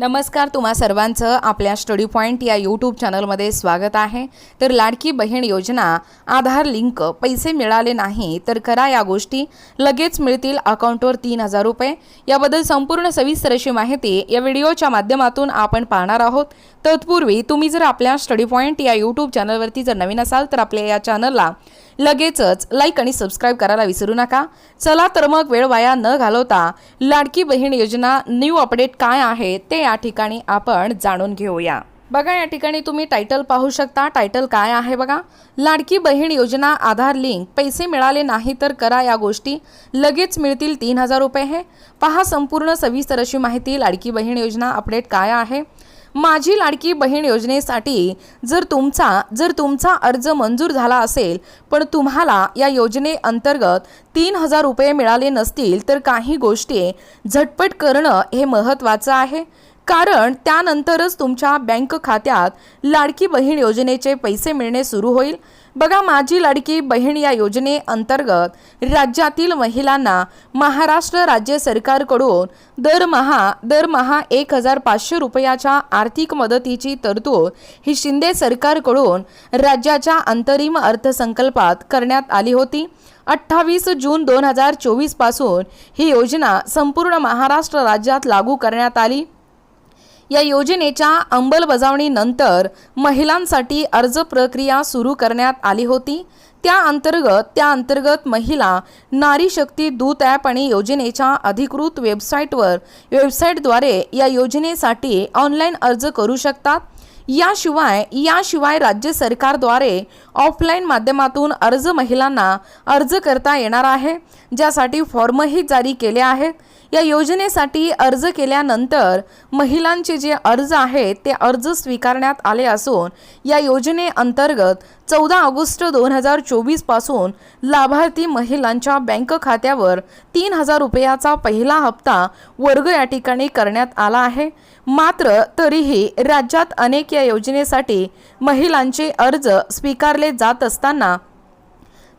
नमस्कार तुम्हा सर्वांचं आपल्या स्टडी पॉईंट या यूट्यूब चॅनलमध्ये स्वागत आहे. तर लाडकी बहीण योजना आधार लिंक पैसे मिळाले नाही तर करा या गोष्टी. लगेच मिळतील अकाउंटवर तीन हजार रुपये. याबद्दल संपूर्ण सविस्तर अशी माहिती या व्हिडिओच्या माध्यमातून आपण पाहणार आहोत. तत्पूर्वी तुम्ही जर आपल्या स्टडी पॉईंट या यूट्यूब चॅनलवरती जर नवीन असाल तर आपल्या या चॅनलला लगेचच लाईक आणि सबस्क्राईब करायला विसरू नका. चला तर मग वेळ वाया न घालवता लाडकी बहीण योजना न्यू अपडेट काय आहे ते या ठिकाणी आपण जाणून घेऊया. बघा या ठिकाणी तुम्ही टायटल पाहू शकता. टायटल काय आहे बघा? लाडकी बहीण योजना आधार लिंक पैसे मिळाले नाही तर करा या गोष्टी. लगेच मिळतील तीन हजार रुपये हे. पहा संपूर्ण सविस्तर अशी माहिती लाडकी बहीण योजना अपडेट काय आहे. माझी लाडकी बहीण योजनेसाठी जर तुमचा जर तुमचा अर्ज मंजूर झाला असेल पण तुम्हाला या योजनेअंतर्गत तीन हजार रुपये मिळाले नसतील तर काही गोष्टी झटपट करणं हे महत्त्वाचं आहे. कारण त्यानंतरच तुमच्या बँक खात्यात लाडकी बहीण योजनेचे पैसे मिळणे सुरू होईल. बघा माझी लाडकी बहीण या योजनेअंतर्गत राज्यातील महिलांना महाराष्ट्र राज्य सरकारकडून दरमहा दरमहा एक हजार पाचशे रुपयाच्या आर्थिक मदतीची तरतूद ही शिंदे सरकारकडून राज्याच्या अंतरिम अर्थसंकल्पात करण्यात आली होती. अठ्ठावीस जून दोन हजार चोवीसपासून ही योजना संपूर्ण महाराष्ट्र राज्यात लागू करण्यात आली. या योजनेच्या अंमलबजावणीनंतर महिलांसाठी अर्ज प्रक्रिया सुरू करण्यात आली होती. त्या अंतर्गत त्या अंतर्गत महिला नारी शक्ती दूत ॲप आणि योजनेच्या अधिकृत वेबसाईटवर वेबसाईटद्वारे या योजनेसाठी ऑनलाईन अर्ज करू शकतात. याशिवाय याशिवाय राज्य सरकारद्वारे ऑफलाईन माध्यमातून अर्ज महिलांना अर्ज करता येणार आहे. ज्यासाठी फॉर्मही जारी केले आहेत. या योजनेसाठी अर्ज केल्यानंतर महिलांचे जे अर्ज आहेत ते अर्ज स्वीकारण्यात आले असून या योजनेअंतर्गत चौदा ऑगस्ट दोन हजार चोवीसपासून लाभार्थी महिलांच्या बँक खात्यावर तीन हजार रुपयाचा पहिला हप्ता वर्ग या ठिकाणी करण्यात आला आहे. मात्र तरीही राज्यात अनेक या योजनेसाठी महिलांचे अर्ज स्वीकारले जात असताना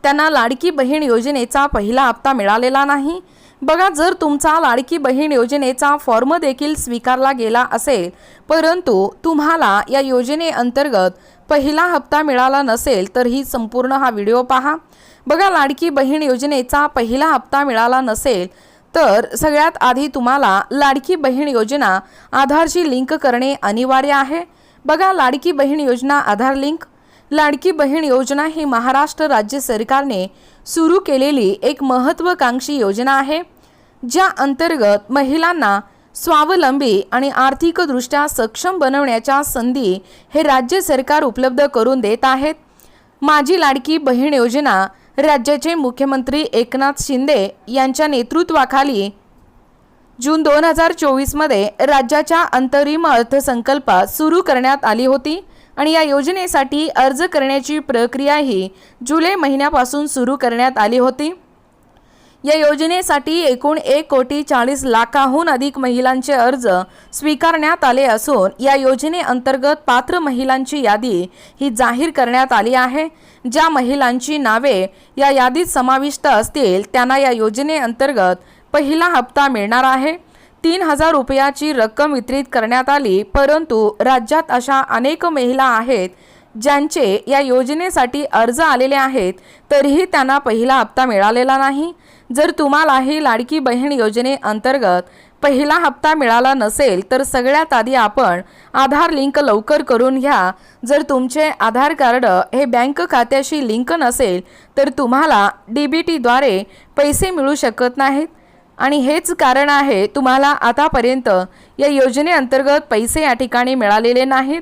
त्यांना लाडकी बहीण योजनेचा पहिला हप्ता मिळालेला नाही. बघा जर तुमचा लाडकी बहीण योजनेचा फॉर्म देखील स्वीकारला गेला असेल परंतु तुम्हाला या योजनेअंतर्गत पहिला हप्ता मिळाला नसेल तर ही संपूर्ण हा व्हिडिओ पहा. बघा लाडकी बहीण योजनेचा पहिला हप्ता मिळाला नसेल तर सगळ्यात आधी तुम्हाला लाडकी बहीण योजना आधारशी लिंक करणे अनिवार्य आहे. बघा लाडकी बहीण योजना आधार लिंक लाडकी बहीण योजना ही महाराष्ट्र राज्य सरकारने सुरू केलेली एक महत्त्वाकांक्षी योजना आहे ज्या अंतर्गत महिलांना स्वावलंबी आणि आर्थिकदृष्ट्या सक्षम बनवण्याच्या संधी हे राज्य सरकार उपलब्ध करून देत आहेत माझी लाडकी बहीण योजना राज्याचे मुख्यमंत्री एकनाथ शिंदे यांच्या नेतृत्वाखाली जून दोन हजार चोवीसमध्ये राज्याच्या अंतरिम अर्थसंकल्पात सुरू करण्यात आली होती. आणि या योजनेसाठी अर्ज करण्याची प्रक्रियाही जुलै महिन्यापासून सुरू करण्यात आली होती. या योजनेसाठी एकूण एक कोटी चाळीस लाखाहून अधिक महिलांचे अर्ज स्वीकारण्यात आले असून या योजनेअंतर्गत पात्र महिलांची यादी ही जाहीर करण्यात आली आहे. ज्या महिलांची नावे या यादीत समाविष्ट असतील त्यांना या योजनेअंतर्गत पहिला हप्ता मिळणार आहे. तीन हजार रुपयाची रक्कम वितरित करण्यात आली परंतु राज्यात अशा अनेक महिला आहेत ज्यांचे या योजनेसाठी अर्ज आलेले आहेत तरीही त्यांना पहिला हप्ता मिळालेला नाही. जर तुम्हालाही लाडकी बहीण योजनेअंतर्गत पहिला हप्ता मिळाला नसेल तर सगळ्यात आधी आपण आधार लिंक लवकर करून घ्या. जर तुमचे आधार कार्ड हे बँक खात्याशी लिंक नसेल तर तुम्हाला डी बी टीद्वारे पैसे मिळू शकत नाहीत. आणि हेच कारण आहे तुम्हाला आतापर्यंत या योजनेअंतर्गत पैसे या ठिकाणी मिळालेले नाहीत.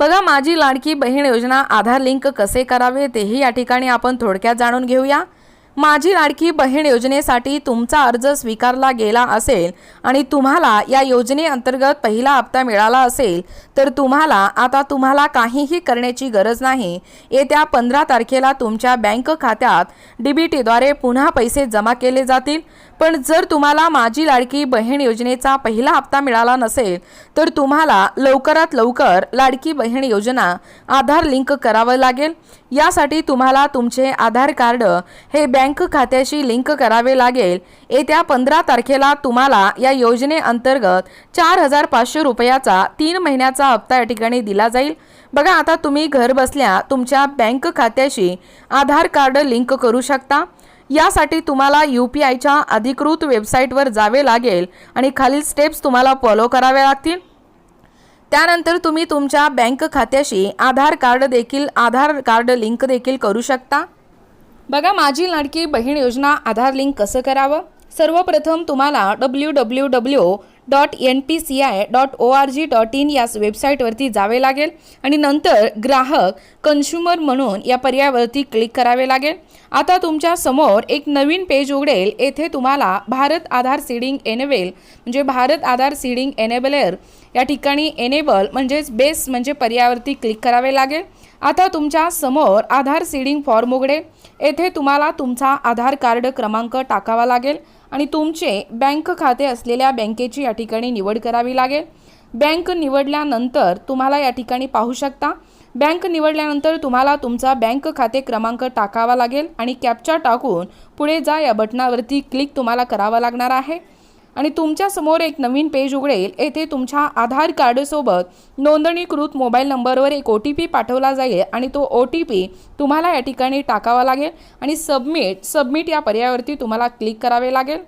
बघा माझी लाडकी बहीण योजना आधार लिंक कसे करावे तेही या ठिकाणी आपण थोडक्यात जाणून घेऊया. माझी लाडकी बहीण योजनेसाठी तुमचा अर्ज स्वीकारला गेला असेल आणि तुम्हाला या योजनेअंतर्गत पहिला हप्ता मिळाला असेल तर तुम्हाला आता तुम्हाला काहीही करण्याची गरज नाही. येत्या पंधरा तारखेला तुमच्या बँक खात्यात डी बी टीद्वारे पुन्हा पैसे जमा केले जातील. पण जर तुम्हाला माझी लाडकी बहीण योजनेचा पहिला हप्ता मिळाला नसेल तर तुम्हाला लवकरात लवकर लाडकी बहीण योजना आधार लिंक करावं लागेल. यासाठी तुम्हाला तुमचे आधार कार्ड हे बँक खात्याशी लिंक करावे लागेल. येत्या पंधरा तारखेला तुम्हाला या योजनेअंतर्गत चार हजार पाचशे रुपयाचा तीन महिन्याचा हप्ता या ठिकाणी दिला जाईल. बघा आता तुम्ही घर बसल्या तुमच्या बँक खात्याशी आधार कार्ड लिंक करू शकता. यासाठी तुम्हाला यू पी आयच्या अधिकृत वेबसाईटवर जावे लागेल आणि खालील स्टेप्स तुम्हाला फॉलो कराव्या लागतील. त्यानंतर तुम्ही तुमच्या बँक खात्याशी आधार कार्ड देखील आधार कार्ड लिंक देखील करू शकता. बघा माझी लाडकी बहीण योजना आधार लिंक कसं करावं? सर्वप्रथम तुम्हाला W W W dot N P C I dot O R G dot in या वेबसाईटवरती जावे लागेल. आणि नंतर ग्राहक कन्झ्युमर म्हणून या पर्यायावरती क्लिक करावे लागेल. आता तुमच्यासमोर एक नवीन पेज उघडेल. येथे तुम्हाला भारत आधार सीडिंग एनेबेल म्हणजे भारत आधार सीडिंग एनेबलेअर या ठिकाणी एनेबल म्हणजेच बेस म्हणजे पर्यायावरती क्लिक करावे लागेल. आता तुमच्यासमोर आधार सीडिंग फॉर्म उघडेल. येथे तुम्हाला तुमचा आधार कार्ड क्रमांक टाकावा लागेल आणि तुमचे बँक खाते असलेल्या बँकेची या ठिकाणी निवड करावी लागेल. बँक निवडल्यानंतर तुम्हाला या ठिकाणी पाहू शकता. बँक निवडल्यानंतर तुम्हाला तुमचा बँक खाते क्रमांक टाकावा लागेल आणि कॅपचा टाकून पुढे जा या बटनावरती क्लिक तुम्हाला करावा लागणार आहे. आणि तुमच्यासमोर एक नवीन पेज उघडेल. येथे तुमच्या आधार कार्डसोबत नोंदणीकृत मोबाईल नंबरवर एक ओ टी पी पाठवला जाईल आणि तो ओ टी पी तुम्हाला या ठिकाणी टाकावा लागेल आणि सबमिट सबमिट या पर्यायावरती तुम्हाला क्लिक करावे लागेल.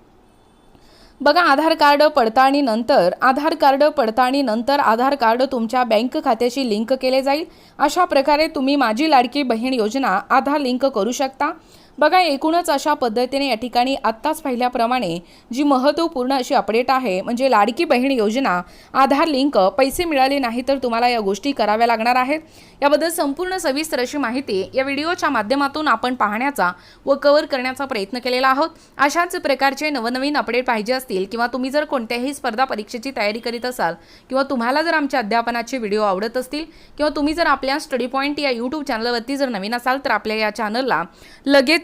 बघा आधार कार्ड पडताळणीनंतर आधार कार्ड पडताळणीनंतर आधार कार्ड तुमच्या बँक खात्याशी लिंक केले जाईल. अशा प्रकारे तुम्ही माझी लाडकी बहीण योजना आधार लिंक करू शकता. बघा एकूणच अशा पद्धतीने या ठिकाणी आत्ताच पाहिल्याप्रमाणे जी महत्त्वपूर्ण अशी अपडेट आहे म्हणजे लाडकी बहीण योजना आधार लिंक पैसे मिळाले नाही तर तुम्हाला या गोष्टी कराव्या लागणार आहेत. याबद्दल संपूर्ण सविस्तर अशी माहिती या व्हिडिओच्या माध्यमातून आपण पाहण्याचा व कव्हर करण्याचा प्रयत्न केलेला आहोत. अशाच प्रकारचे नवनवीन अपडेट पाहिजे असतील किंवा तुम्ही जर कोणत्याही स्पर्धा परीक्षेची तयारी करीत असाल किंवा तुम्हाला जर आमच्या अध्यापनाचे व्हिडिओ आवडत असतील किंवा तुम्ही जर आपल्या स्टडी पॉईंट या यूट्यूब चॅनलवरती जर नवीन असाल तर आपल्या या चॅनलला लगेच